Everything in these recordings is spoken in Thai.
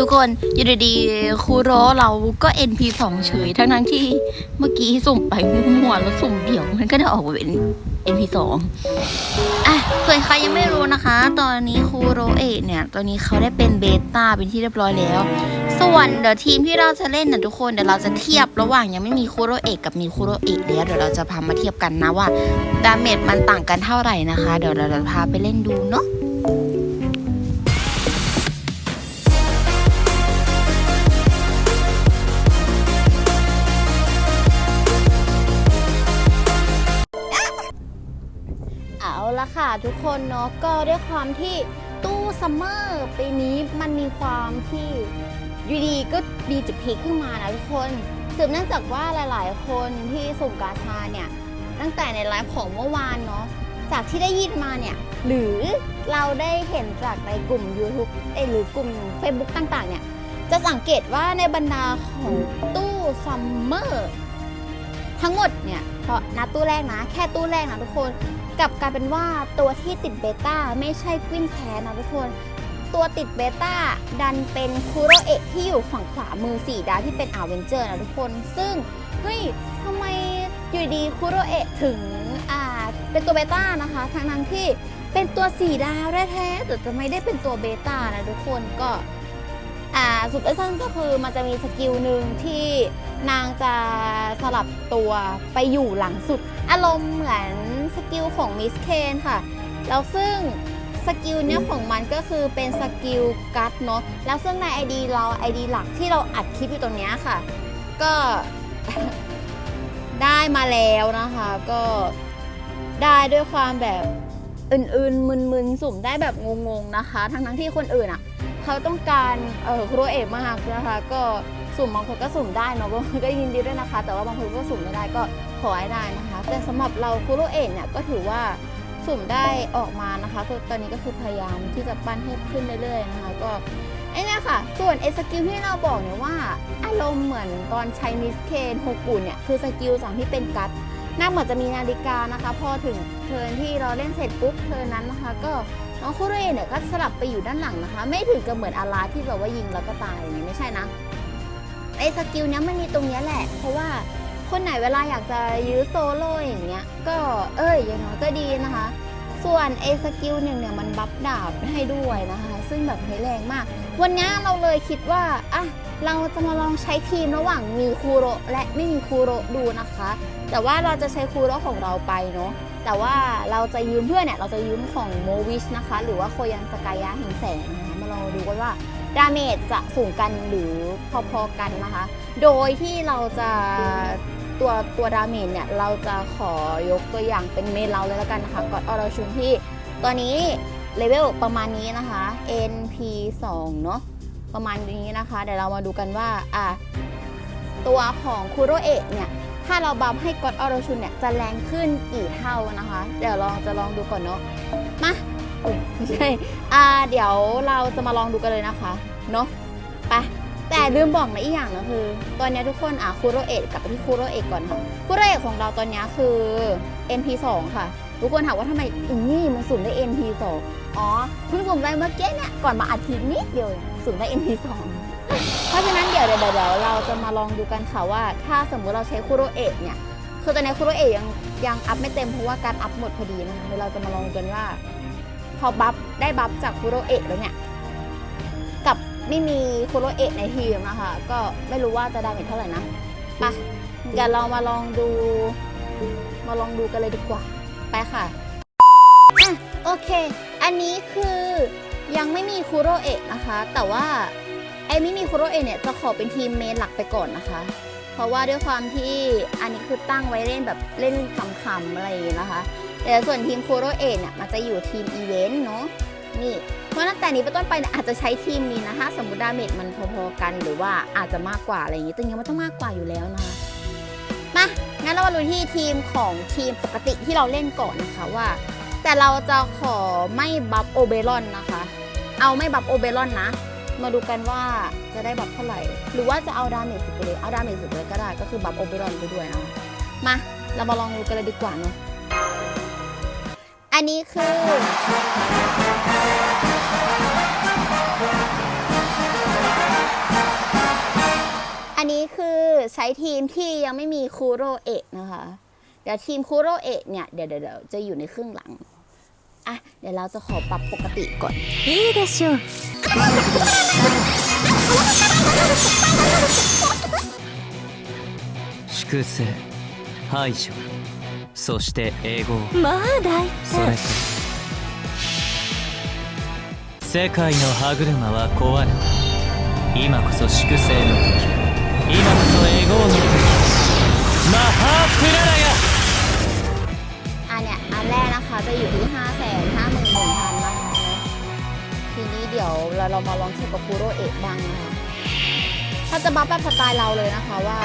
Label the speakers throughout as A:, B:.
A: ทุกคนอยู่ดีๆครูโรเราก็ NP2 เฉย ทั้งนั้นที่เมื่อกี้สุ่มไปมั่วๆแล้วสุ่มเดี่ยว มันก็ได้ออกมาเป็น NP2 อะเผื่อใครยังไม่รู้นะคะ ตอนนี้ครูโรเอเนี่ย ตอนนี้เขาได้เป็นเบต้าเป็นที่เรียบร้อยแล้ว ส่วนเดี๋ยวทีมที่เราจะเล่นนะทุกคนเดี๋ยวเราจะเทียบระหว่างยังไม่มีคูโรเอกับมีคูโรเอะแล้วเดี๋ยวเราจะพามาเทียบกันนะว่าดาเมจมันต่างกันเท่าไหร่นะคะ เดี๋ยวเราจะพาไปเล่นดูเนาะ ทุกคนเนาะก็ด้วยความที่ตู้ซัมเมอร์ปีนี้มันมีความที่อยู่ดีก็มีจุดพีขึ้นมานะทุกคนสืบเนื่องจากว่าหลาย ๆ คนที่สุ่มกาชาเนี่ยตั้งแต่ในไลฟ์ของเมื่อวานเนาะจากที่ได้ยินมาเนี่ยหรือเราได้เห็นจากในกลุ่ม YouTube เอหรือกลุ่ม Facebook ต่าง ๆ เนี่ยจะสังเกตว่าในบรรดาของตู้ซัมเมอร์ทั้งหมดเนี่ยเพราะนัดตู้แรกนะ แค่ตู้แรกนะทุกคน กลับกลายเป็นว่าตัวที่ติดเบต้าไม่ใช่กวินแคร์นะทุกคน ตัวติดเบต้าดันเป็นคูโรเอะที่อยู่ฝั่งขวามือ4ดาวที่เป็นอาเวนเจอร์นะทุกคน ซึ่งเฮ้ยทำไมอยู่ดีคูโรเอะถึงอ่าเป็นตัวเบต้านะคะทั้งนั้นที่เป็นตัว4ดาวแท้ๆแต่จะไม่ได้เป็นตัวเบต้านะทุกคนก็อ่าสุดสั้นก็คือมันจะมีสกิลหนึ่งที่นางจะสลับตัวไปอยู่หลังสุด อารมณ์เหมือน กิลของมิสเคนค่ะ แล้วซึ่งสกิลเนี้ยของมันก็คือเป็นสกิลกัดเนาะ แล้วซึ่งใน ID เรา ID หลักที่เราอัดคลิปอยู่ตรงเนี้ยค่ะ ก็ได้มาแล้วนะคะ ก็ได้ด้วยความแบบอื่นๆ มึนๆ สุ่มได้แบบงงๆ นะคะ ทั้งๆที่คนอื่นอะ เขาต้องการเออครูเอกมากนะคะ ก็ สุ่มบางคนก็สุ่มได้เนาะบางคนก็ยินดีด้วยนะคะ แต่ว่าบางคนก็สุ่มไม่ได้ก็ขอให้ได้นะคะ แต่สำหรับเราครูเอกเนี่ยก็ถือว่าสุ่มได้ออกมานะคะตอนนี้ก็คือพยายามที่จะปั้นให้ขึ้นเรื่อยๆนะคะก็ไอ้นี่ค่ะ ส่วนไอ้สกิลที่เราบอกเนี่ยว่า อารมณ์เหมือนตอนใช้มิสเคนโฮกุนเนี่ยคือสกิลสองที่เป็นกัดน้าเหมือนจะมีนาฬิกานะคะ พอถึงเทินที่เราเล่นเสร็จปุ๊บเทินนั้นนะคะ ก็น้องคุเรเนี่ยก็สลับไปอยู่ด้านหลังนะคะ ไม่ถึงกับเหมือนอาราที่แบบว่ายิงแล้วก็ตายอย่างนี้ไม่ใช่นะ ไอ้สกิลเนี้ยมันมีตรงเนี้ยแหละ เพราะว่าคนไหนเวลาอยากจะยื้อโซโล่อย่างเงี้ย ก็เอ้ยอย่างน้อยก็ดีนะคะ ส่วนไอ้สกิลหนึ่งเนี่ยมันบัฟดาบให้ด้วยนะคะ ซึ่งแบบเฮ้แรงมาก วันนี้เราเลยคิดว่าอะเราจะมาลองใช้ทีมระหว่างมีคูโรและไม่มีคูโรดูนะคะ แต่ว่าเราจะใช้คูโรของเราไปเนาะแต่ว่าเราจะยืมเพื่อนเนี่ยเราจะยืมของโมวิชนะคะ หรือว่าโคยันสกายะแห่งแสงนะคะมาลองดูกันว่า ดาเมจจะสูงกันหรือพอๆกันนะคะ โดยที่เราจะตัวตัวดาเมจเนี่ยเราจะขอยกตัวอย่างเป็นเมนเราเลยแล้วกันนะคะกอดออรชุนที่ตอนนี้เลเวลประมาณนี้นะคะ NP 2เนาะประมาณนี้นะคะ เดี๋ยวเรามาดูกันว่าอะตัวของคูโรเอะเนี่ย ถ้าเราบัฟให้กดออรชุนเนี่ย จะแรงขึ้นกี่เท่านะคะ เดี๋ยวลองจะลองดูก่อนเนาะ มา อุ๊ยไม่ใช่ อ่า เดี๋ยวเราจะมาลองดูกันเลยนะคะ เนาะไป แต่ลืมบอกนะอีกอย่างนะคือ ตอนนี้ทุกคนอะคูโรเอะกลับไปที่คูโรเอะก่อนค่ะ คูโรเอะของเราตอนนี้คือ NP2 ค่ะ ทุกคนถามว่าทำไมอีนี่มันสุ่มได้ NP2 อ๋อ เพิ่งสุ่มได้เมื่อกี้เนี่ย ก่อนมาอาทิตย์นิดเดียวสุ่มได้ NP2 เพราะฉะนั้นเดี๋ยวเดี๋ยวเดี๋ยวเราจะมาลองดูกันค่ะว่า ถ้าสมมุติเราใช้คูโรเอะเนี่ย คือตอนนี้คูโรเอะยังยังอัพไม่เต็มเพราะว่าการอัพหมดพอดีนะคะเดี๋ยวเราจะมาลองกันว่า พอบัฟได้บัฟจากคูโรเอะแล้วเนี่ย กับไม่มีคูโรเอะในทีมนะคะ ก็ไม่รู้ว่าจะดาเมจเท่าไหร่นะไปเดี๋ยวเรามาลองดู มาลองดูกันเลยดีกว่า ไปค่ะอะ โอเค อันนี้คือยังไม่มีคูโรเอะนะคะ แต่ว่าไอ้ไม่มีคูโรเอะเนี่ยจะขอเป็นทีมเมนหลักไปก่อนนะคะ เพราะว่าด้วยความที่อันนี้คือตั้งไว้เล่นแบบเล่นคำๆอะไรอย่างเงี้ยนะคะ แต่ส่วนทีมคูโรเอะเนี่ยมันจะอยู่ทีมอีเวนต์เนาะนี่เพราะตั้งแต่นี้เป็นต้นไปนอาจจะใช้ทีมนี้นะคะ สมมติดาเมจมันพอๆกันหรือว่าอาจจะมากกว่าอะไรอย่างงี้แต่ยังไม่ต้องมากกว่าอยู่แล้วนะคะมางั้นเรามาดูที่ทีมของทีมปกติที่เราเล่นก่อนนะคะว่า แต่เราจะขอไม่บัฟโอเบรอนนะคะ เอาไม่บัฟโอเบรอนนะ มาดูกันว่าจะได้บัฟเท่าไหร่ หรือว่าจะเอาดาเมจสุดไปเลยเอาดาเมจสุดเลยก็ได้ก็คือบัฟโอเบรอนไปด้วยนะคะมาเรามาลองดูกันเลยดีกว่าเนาะ อันนี้คือ อันนี้คือใช้ทีมที่ยังไม่มีคูโรเอะนะคะ เดี๋ยวทีมคูโรเอะเนี่ย เดี๋ยวเดี๋ยวจะอยู่ในครึ่งหลัง อะ เดี๋ยวเราจะขอปรับปกติก่อน
B: นี่เดช
C: 粛清排除そして英語
B: まあ大
C: それ
B: 体
C: と世界の歯車は壊れ今こそ粛清の時今こそエゴの時マハープララヤ
A: อันเนี้ยอันแรกนะคะจะอยู่ที่ 5 5 1 1 0 0 0นะคะทีนี้เดี๋ยวเราเรามาลองเทียบกับคูโรเอะบ้างนะคะ ถ้าจะบัฟแบบสไตล์เราเลยนะคะว่า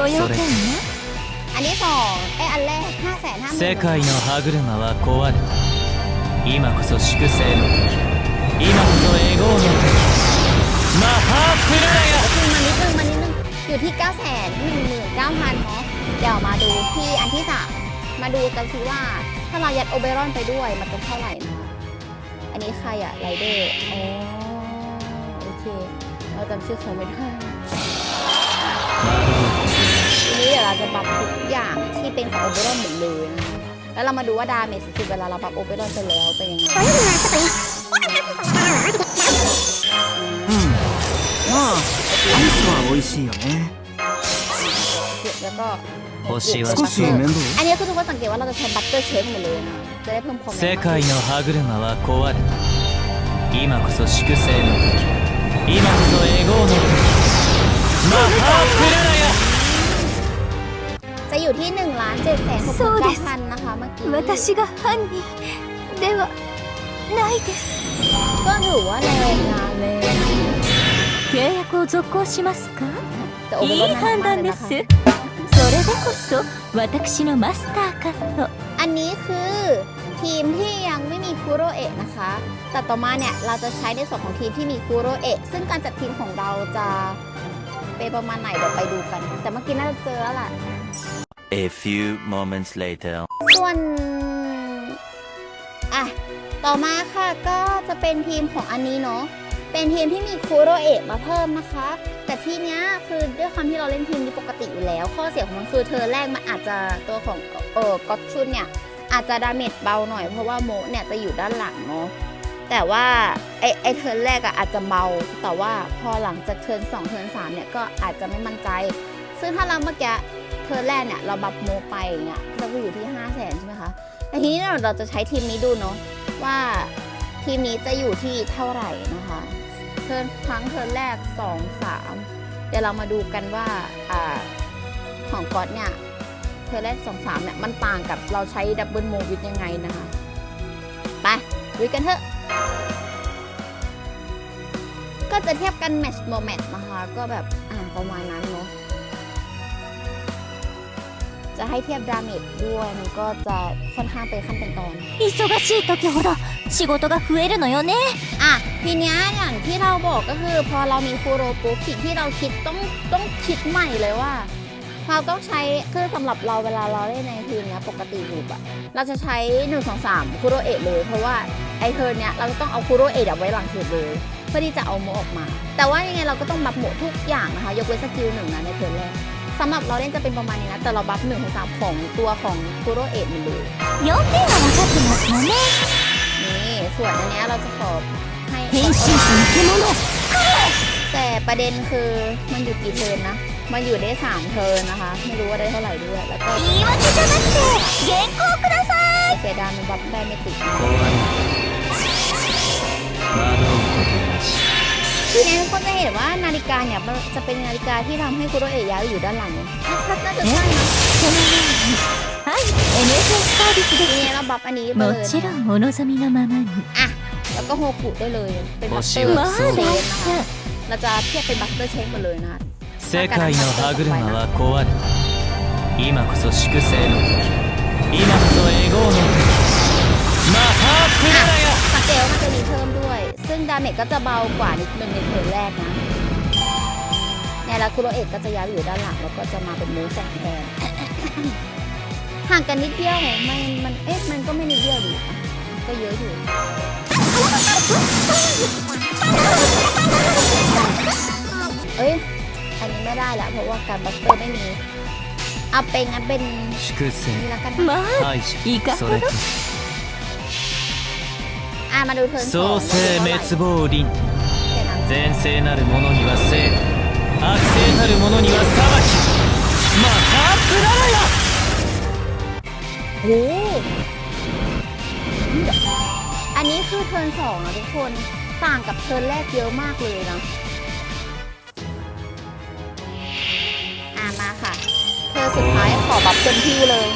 B: ご用件ね
A: อันที่สองเอ้ยอันแรก 5 5 0 0 0 0
C: 世界の歯車は壊れ今こそ粛清の時今こそエゴの時マハープララヤ
A: ขึ้นมานิดนึงมานิดนึงอยู่ที่ 9 1 1 9 0 0 0เนาะเดี๋ยวมาดูที่อันที่สามมาดูกันสิว่า ถ้าเรายัดโอเบรอนไปด้วยมันจะเท่าไหร่นะคะ อันนี้ใครอะไรเดอร์อ๋อโอเค เราจำชื่อเขาไม่ได้ทีนี้เดี๋ยวเราจะปรับทุกอย่างที่เป็นของโอเบรอนหมดเลยนะแล้วเรามาดูว่าดาเมจสุดๆเวลาเราปรับโอเบรอนไปแล้วเป็นยังไง
D: うんまあアイスは美味しいよね
A: แล้วก็
C: 星は
D: 少し面倒
A: อันนี้คือทุกคนสังเกตว่าเราจะใช้บัตเตอร์เชฟหมดเลยนะ จะได้เพิ่มความ
C: 世界の歯車は壊れ今こそ粛清の時 今こそエゴの時マハープララヤ
A: จะอยู่ที่1ล้าน7แสน6
B: そうで
A: 9
B: す
A: พันนะคะเมื่อกี้
B: 私が犯人ではないです
A: ก็ถือว่าแรงงานเลย
B: 契約を続行しますか
A: แต่โอเวอ
B: い
A: ร์
B: い
A: โหลด
B: 判
A: มาก
B: 断
A: เลย
B: で
A: นะ
B: す
A: คะ
B: それでこそ私のマスターカット
A: อันนี้คือ ทีมที่ยังไม่มีคูโรเอะนะคะ แต่ต่อมาเนี่ยเราจะใช้ในส่วนของทีมที่มีคูโรเอะซึ่งการจัดทีมของเราจะเป็นประมาณไหนเดี๋ยวไปดูกัน แต่เมื่อกี้น่าจะเจอแล้วล่ะ
E: A few moments later.
A: ส่วนอะต่อมาค่ะก็จะเป็นทีมของอันนี้เนาะเป็นทีมที่มีคูโรเอะมาเพิ่มนะคะ แต่ทีเนี้ยคือด้วยความที่เราเล่นทีมนี้ปกติอยู่แล้ว ข้อเสียของมันคือเธอแรกมันอาจจะตัวของเออกอตชุนเนี่ย อาจจะดาเมจเบาหน่อยเพราะว่าโมเนี่ยจะอยู่ด้านหลังเนาะแต่ว่าไอไอเทิร์นแรกอะอาจจะเบา แต่ว่าพอหลังจากเทิร์นสองเทิร์นสามเนี่ยก็อาจจะไม่มั่นใจ ซึ่งถ้าเราเมื่อกี้เทิร์นแรกเนี่ยเราบัฟโมไปเงี้ยเราก็อยู่ที่5 0 0แสนใช่ไหมคะแต่ทีนี้เราเราจะใช้ทีมนี้ดูเนาะว่าทีมนี้จะอยู่ที่เท่าไหร่นะคะเทิร์นครั้งเทิร์นแรก2 3เดี๋ยวเรามาดูกันว่าอ่าของก๊อตเนี่ย เทิร์นแรก 2 3เนี่ยมันต่างกับเราใช้ดับเบิลโมวิดยังไงนะคะ ไปดูกันเถอะ ก็จะเทียบกันแมตช์โมแมตนะคะ ก็แบบอ่าประมาณนั้นเนาะ จะให้เทียบดาเมจด้วยมันก็จะค่อนข้างเป็นขั้นเป็นตอน
B: 忙しい時ほど仕事が増えるのよね
A: อ่ะทีเนี้ยอย่างที่เราบอกก็คือพอเรามีคูโรปุ๊บสิ่งที่เราคิดต้องต้องคิดใหม่เลยว่า เราต้องใช้คือสำหรับเราเวลาเราเล่นในทีมนะปกติรูปอะเราจะใช้ 1 2 3คูโรเอะเลย เพราะว่าไอเทิร์นเนี้ยเราจะต้องเอาคูโรเอะไว้หลังสุดเลยเพื่อที่จะเอาโมออกมา แต่ว่ายังไงเราก็ต้องบัฟโมทุกอย่างนะคะ ยกเว้นสกิลหนึ่งนะในเทิร์นแรกสำหรับเราเล่นจะเป็นประมาณนี้นะ แต่เราบัฟหนึ่งของสามของตัวของคูโรเอะมันเลย
B: ยกที่เราคัดถึงมาเนี่
A: นี่ส่วนอันเนี้ยเราจะขอให้แต่ประเด็นคือมันอยู่กี่เทิร์นนะ มาอยู่ได้ 3 เทินนะคะ ไม่รู้ว่าได้เท่าไหร่ด้วย แล้วก็
B: อีวาจิจะนัเเย็นโคกุ
A: ระซายเสดายมันบัฟได้ไม่ติดทีนี้กคนจะเห็นว่านาฬิกาเนี่ยจะเป็นนาฬิกาที่ทำให้คุโรเอะย้ายอยู่ด้านหลังถ้น่าจะใช่นะ
B: เฮ้ย NSS サービスです。
A: เนี่เราบัฟอันนี้もเลย
B: ちろんお望みのままに。
A: อะแล้วก็โฮกุได้เลย เป็นบัฟเตอร์เชนนะคะเราจะเทียบเป็นบัฟเตอร์เชนหมดเลยนะคะ
C: 世界の歯車は壊れ今こそ粛清の時今こそエゴの時マハープララヤ
A: สังเกตว่ามันจะมีเพิ่มด้วย ซึ่งดาเมจก็จะเบากว่านิดนึงในเทิร์นแรกนะเนี่ยแล้วคุโรเอะก็จะย้ายไปอยู่ด้านหลัง แล้วก็จะมาเป็นมูสแสงแทน ห่างกันนิดเดียวมันมันเอ๊ะมันก็ไม่นิดเดียวดิอ่ะก็เยอะอยู่ เอ้ย อันนี้ไม่ได้ละเพราะว่าการบัสเตอร์ไม่มี เอาเป็นงั้นเป็น
C: 粛
A: นี่
C: 清
A: ละกันนะ
B: まあ
C: 排除
B: いかほど
C: それと
A: อ่ะมาดูเทิร์นสอง
C: 創世滅亡輪
A: เดี๋ยวนะ
C: 前世なる者には生悪性たる者には裁きマハープララヤ
A: โอ้อันนี้คือเทิร์นสองนะทุกคน ต่างกับเทิร์นแรกเยอะมากเลยนะ สุดท้ายขอบับเต็มที่เลย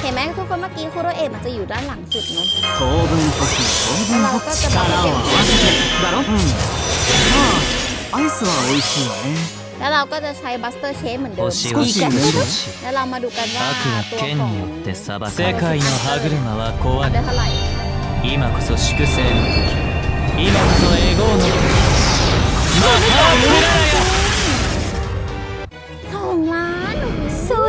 A: เห็นไหมทุกคนเมื่อกี้คุโรเอะมันจะอยู่ด้านหลังสุดเนาะ
D: 当分とき当分
A: เราก็จะบับ
D: 力を
A: เต็ม
D: 合
A: ที่
D: わせてだろうんまあアイスは美味しいわね
A: แล้วเราก็จะใช้บัสเตอร์เชฟเหมือนเดิม
C: 星は
D: 少し面倒
A: แล้วเรามาดูกันว่า
C: 悪は
A: ตัว
C: 剣
A: ของ
C: によって裁かれ世界の歯車は
A: อั
C: 壊
A: พได้
C: れ
A: เท่าไหร่
C: 今こそ粛清の時今こそエゴーの時マハープラ
B: そ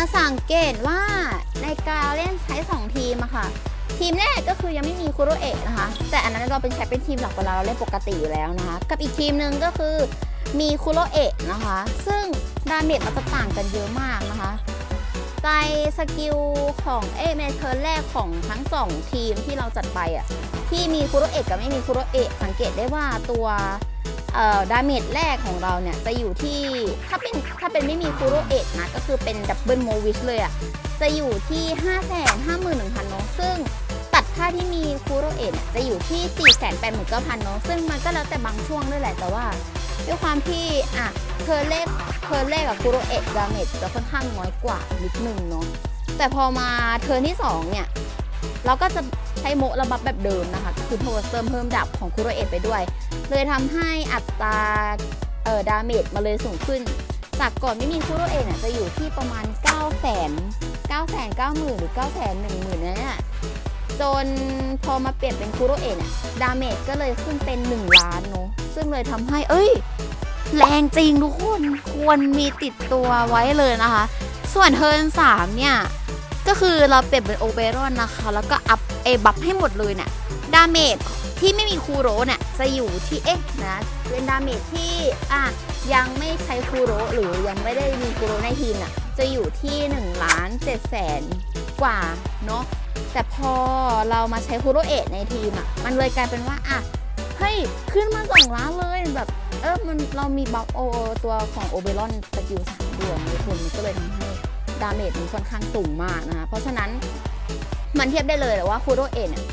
A: น่าสังเกตว่าในการเล่นใช้ 2 ทีมอะค่ะ ทีมแรกก็คือยังไม่มีคุโรเอะนะคะ แต่อันนั้นเราเป็นใช้เป็นทีมหลักเวลาเราเล่นปกติอยู่แล้วนะคะ กับอีกทีมหนึ่งก็คือมีคุโรเอะนะคะ ซึ่งดาเมจมันจะต่างกันเยอะมากนะคะในสกิลของเอยในเทิร์แรกของทั้ง 2 ทีมที่เราจัดไปอะที่มีคุโรเอะกับไม่มีคุโรเอะสังเกตได้ว่าตัว ดาเมจแรกของเราเนี่ยจะอยู่ที่ถ้าเป็นถ้าเป็นไม่มีคูโรเอะนะก็คือเป็นดับเบิลโมวิชเลยอะ่ะจะอยู่ที่ 5 5 1 0 0 0เนาะซึ่งตัดค่าที่มีคูโรเอะเนี่ยจะอยู่ที่ 4 8 9 0 0 0เนาะซึ่งมันก็แล้วแต่บางช่วงด้วยแหละแต่ว่าด้วยความที่อะเทอร์เลกเทอร์เลกกับคูโรเอะดาเมจจะค่อนข้างน้อยกว่านิดนึงเนาะแต่พอมาเทิร์นที่ 2 เนี่ย เราก็จะใช้โมระบับแบบเดิมนะคะก็คือโทรเติมเพิ่มดับของคูโรเอะไปด้วย เลยทำให้อัตราเอ่อดาเมจมาเลยสูงขึ้น จากก่อนไม่มีคูโรเอะเนี่ยจะอยู่ที่ประมาณ 9 0 0 0 0 9 9 0 0 0 0 หรือ 9 1 0 0 0 0เนี่ยจนพอมาเปลี่ยนเป็นคูโรเอะเนี่ยดาเมจก็เลยขึ้นเป็น 1 ล้านเนาะซึ่งเลยทำให้ เอ้ย แรงจริงทุกคนควรมีติดตัวไว้เลยนะคะ ส่วนเทิร์น3เนี่ย ก็คือเราเปลี่ยนเป็นโอเบรอนนะคะ แล้วก็อัพเอบัฟให้หมดเลยเนี่ยดาเมจ ที่ไม่มีคูโรเนี่ยจะอยู่ที่เอ๊ะนะเป็นดาเมจที่อะยังไม่ใช้คูโรหรือยังไม่ได้มีคูโรในทีมน่ะจะอยู่ที่1ล้าน7แสนกว่าเนาะแต่พอเรามาใช้คูโรเอะในทีมอะมันเลยกลายเป็นว่าอะเฮ้ยขึ้นมาสองล้านเลยแบบเออมันเรามีบัฟโอตัวของโอเบรอนสกิลสามด้วยนทุกคนมันก็เลยทำให้ดาเมจมันค่อนข้างสูงมากนะคะเพราะฉะนั้นมันเทียบได้เลยว่าคูโรเอะเนี่ย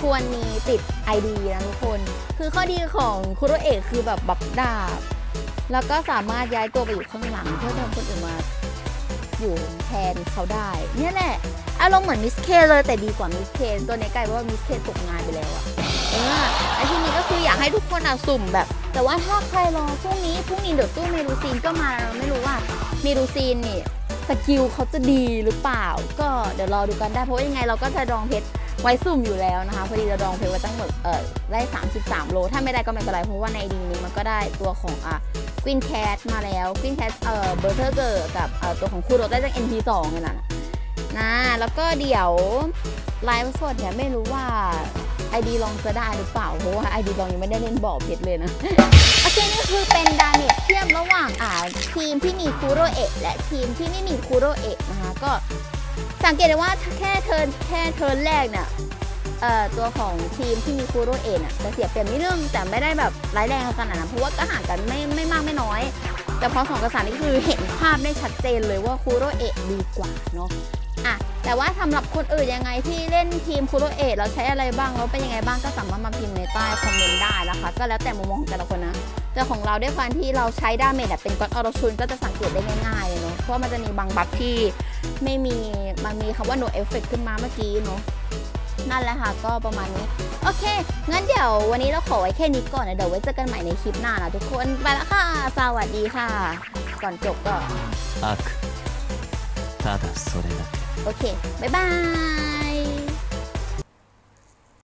A: ควรมีติด ID นะทุกคน คือข้อดีของคุโรเอะคือแบบบับดาบ แล้วก็สามารถย้ายตัวไปอยู่ข้างหลัง เพื่อทำคนอื่นมาอยู่แทนเขาได้ เนี่ยแหละอารมณ์เหมือนมิสเคเลยแต่ดีกว่ามิสเคตัวนี้กลายว่ามิสเคตกงานไปแล้วอะเออไอทีนี้ก็คืออยากให้ทุกคนอะสุ่มแบบ แต่ว่าถ้าใครรอพรุ่งนี้พรุ่งนี้เดี๋ยวตู้เมรูซีนก็มาเราไม่รู้ว่าเมรูซีนนี่สกิลเขาจะดีหรือเปล่า ก็เดี๋ยวรอดูกันได้เพราะว่ายังไงเราก็จะดองเพชร ไว้สุ่มอยู่แล้วนะคะ พอดีเราดองเพลไว้ตั้งหมดเออได้ 33 โล ถ้าไม่ได้ก็ไม่เป็นไรเพราะว่าในดีนี้มันก็ได้ตัวของอะกวินแคทมาแล้วกวินแคทเอ่อเบอร์เทอร์เกอร์กับเอ่อตัวของคูโรได้จาก NP2 เลยนะนะแล้วก็เดี๋ยวไลฟ์สดเนี่ยไม่รู้ว่า ID ลองจะได้หรือเปล่า เพราะว่า ID ลองยังไม่ได้เล่นบ่อเพชรเลยนะ โอเค นี่คือเป็นดาเมจเทียบระหว่างอ่าทีมที่มีคูโรเอะและทีมที่ไม่มีคูโรเอะนะคะ ก็ สังเกตได้ว่าแค่เทิร์นแค่เทิร์นแรกเนี่ยตัวของทีมที่มีคูโรเอะน่ะจะเสียเปรียบนิดนึงแต่ไม่ได้แบบร้ายแรงขนาดนั้นเพราะว่าก็ห่างกันไม่ไม่มากไม่น้อย แต่พอสองกระสานนี่คือเห็นภาพได้ชัดเจนเลยว่าคูโรเอะดีกว่าเนาะอะแต่ว่าสำหรับคนอื่นยังไงที่เล่นทีมคูโรเอะเราใช้อะไรบ้างแล้วเป็นยังไงบ้างก็สามารถมาพิมพ์ในใต้คอมเมนต์ได้นะคะ ก็แล้วแต่มุมมองของแต่ละคนนะแต่ของเราด้วยความที่เราใช้ดาเมจเป็นก๊อตออโรชุนก็จะสังเกตได้ง่ายๆเลยเนาะ เพราะว่ามันจะมีบางบัฟที่ไม่มีมันมีคำว่า no effect ขึ้นมาเมื่อกี้เนาะ นั่นแหละค่ะก็ประมาณนี้ โอเค งั้นเดี๋ยววันนี้เราขอไว้แค่นี้ก่อนนะเดี๋ยวไว้เจอกันใหม่ในคลิปหน้านะทุกคน ไปแล้วค่ะ สวัสดีค่ะ ก่อนจบก็
C: 悪ただそれだけ
A: โอเค บ๊ายบาย